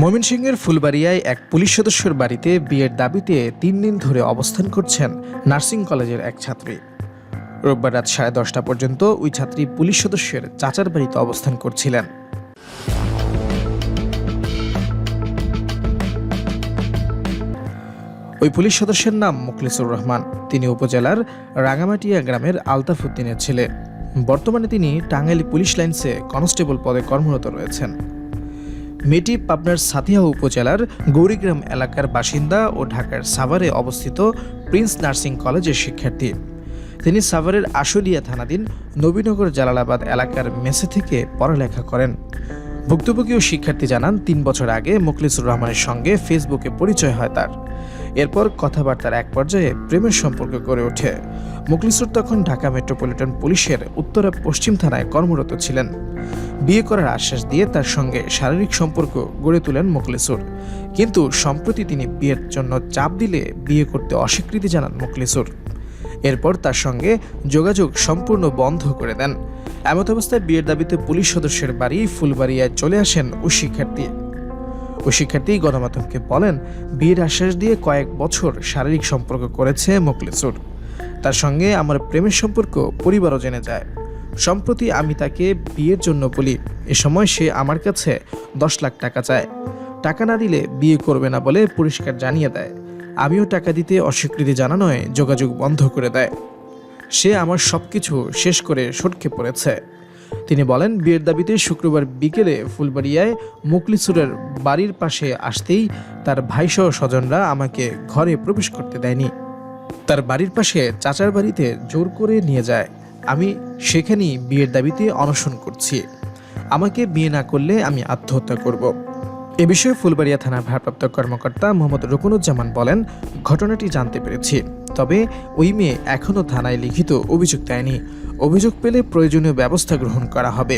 ময়মনসিংহের ফুলবাড়িয়ায় এক পুলিশ সদস্যের বাড়িতে বিয়ের দাবিতে তিন দিন ধরে অবস্থান করছেন নার্সিং কলেজের এক ছাত্রী। রোববার রাত সাড়ে দশটা পর্যন্ত ওই ছাত্রী পুলিশ সদস্যের চাচার বাড়িতে অবস্থান করছিলেন। ওই পুলিশ সদস্যের নাম মুখলিসুর রহমান। তিনি উপজেলার রাঙামাটিয়া গ্রামের আলতাফ উদ্দিনের ছেলে। বর্তমানে তিনি টাঙ্গাইল পুলিশ লাইন্সে কনস্টেবল পদে কর্মরত রয়েছেন। মেয়েটি পাবনার সাথিয়া উপজেলার গৌরীগ্রাম এলাকার বাসিন্দা ও ঢাকার সাভারে অবস্থিত প্রিন্স নার্সিং কলেজের শিক্ষার্থী। তিনি সাভারের আশুলিয়া থানাধীন নবীনগর জালালাবাদ এলাকার মেসে থেকে পড়ালেখা করেন। ভুক্তভোগী ও শিক্ষার্থী জানান, তিন বছর আগে মুখলিসুর রহমানের সঙ্গে ফেসবুকে পরিচয় হয় তার। এরপর কথাবার্তার এক পর্যায়ে প্রেমের সম্পর্ক গড়ে ওঠে। মুখলিসুর তখন ঢাকা মেট্রোপলিটন পুলিশের উত্তরা পশ্চিম থানায় কর্মরত ছিলেন। বিয়ে করার আশ্বাস দিয়ে তার সঙ্গে শারীরিক সম্পর্ক গড়ে তোলেন মুখলিসুর। কিন্তু সম্প্রতি তিনি বিয়ের জন্য চাপ দিলে বিয়ে করতে অস্বীকৃতি জানান মুখলিসুর। এরপর তার সঙ্গে যোগাযোগ সম্পূর্ণ বন্ধ করে দেন। এমত অবস্থায় বিয়ের দাবিতে পুলিশ সদস্যের বাড়ি ফুলবাড়িয়ায় চলে আসেন ওই শিক্ষার্থী ওই শিক্ষার্থী গণমাধ্যমকে বলেন, বিয়ের আশ্বাস দিয়ে কয়েক বছর শারীরিক সম্পর্ক করেছে মোকলেসুর তার সঙ্গে আমার প্রেমের সম্পর্ক পরিবারও জেনে যায়। সম্প্রতি আমি তাকে বিয়ের জন্য বলি, এ সময় সে আমার কাছে দশ লাখ টাকা চায়। টাকা না দিলে বিয়ে করবে না বলে পরিষ্কার জানিয়ে দেয়। আমিও টাকা দিতে অস্বীকৃতি জানানোয় যোগাযোগ বন্ধ করে দেয়। সে আমার সবকিছু শেষ করে সটকে পড়েছে। তিনি বলেন, বিয়ের দাবিতে শুক্রবার বিকেলে ফুলবাড়িয়ায় মুকলিসুরের বাড়ির পাশে আসতেই তার ভাইসহ স্বজনরা আমাকে ঘরে প্রবেশ করতে দেয়নি। তার বাড়ির পাশে চাচার বাড়িতে জোর করে নিয়ে যায়। আমি সেখানেই বিয়ের দাবিতে অনশন করছি। আমাকে বিয়ে না করলে আমি আত্মহত্যা করব। এ বিষয়ে ফুলবাড়িয়া থানার ভারপ্রাপ্ত কর্মকর্তা মোহাম্মদ রুকনুজ্জামান বলেন, ঘটনাটি জানতে পেরেছি। তবে ওই মেয়ে এখনও থানায় লিখিত অভিযোগ দেয়নি। অভিযোগ পেলে প্রয়োজনীয় ব্যবস্থা গ্রহণ করা হবে।